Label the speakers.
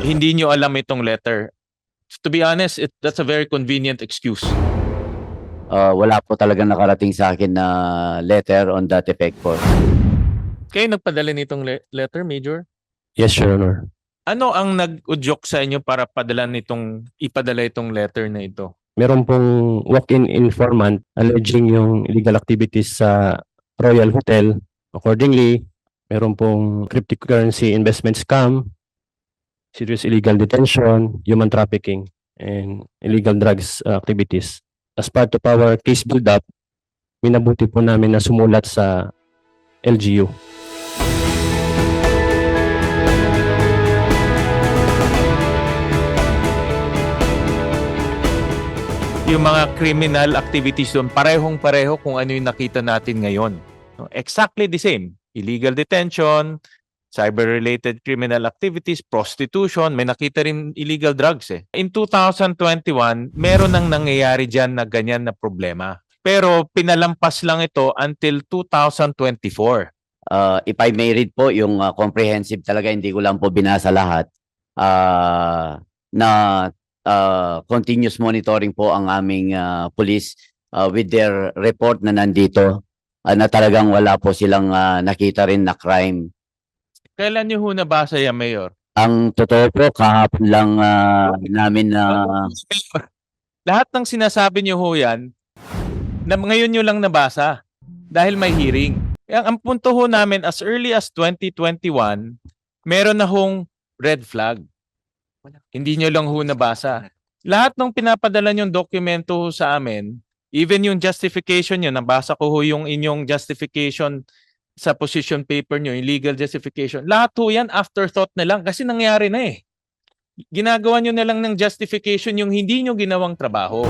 Speaker 1: hindi nyo alam itong letter. To be honest, it, that's a very convenient excuse.
Speaker 2: Uh, wala po talaga nakarating sa akin na letter on that effect po.
Speaker 1: Kayo nagpadala nitong le- letter, Major?
Speaker 3: Yes, Your Honor.
Speaker 1: Ano ang nag-udyok sa inyo para padala nitong, ipadala itong letter na ito?
Speaker 3: Meron pong walk-in informant alleging yung illegal activities sa Royal Hotel. Accordingly, meron pong cryptocurrency investment scam, serious illegal detention, human trafficking, and illegal drugs uh, activities. As part of our case build-up, minabuti po namin na sumulat sa LGU.
Speaker 1: Yung mga criminal activities doon, parehong-pareho kung ano yung nakita natin ngayon. Exactly the same. Illegal detention, cyber-related criminal activities, prostitution, may nakita rin illegal drugs eh. In 2021, meron nang nangyayari dyan na ganyan na problema. Pero pinalampas lang ito until 2024.
Speaker 2: Uh, if I may read po, yung uh, comprehensive talaga, hindi ko lang po binasa lahat. Uh, na uh, continuous monitoring po ang aming uh, police uh, with their report na nandito uh, na talagang wala po silang uh, nakita rin na crime.
Speaker 1: Kailan niyo ho nabasa yan, Mayor?
Speaker 2: Ang totoo po, kahapon lang uh, namin na
Speaker 1: Lahat ng sinasabi niyo ho yan, na ngayon nyo lang nabasa dahil may hearing. Kaya ang punto ho namin as early as 2021, meron na hong red flag. Hindi nyo lang ho nabasa. Lahat ng pinapadala yung dokumento ho sa amin, even yung justification nyo, nabasa ko ho yung inyong justification sa position paper nyo, yung legal justification. Lahat ho yan afterthought na lang kasi nangyari na eh. Ginagawa nyo na lang ng justification yung hindi nyo ginawang trabaho.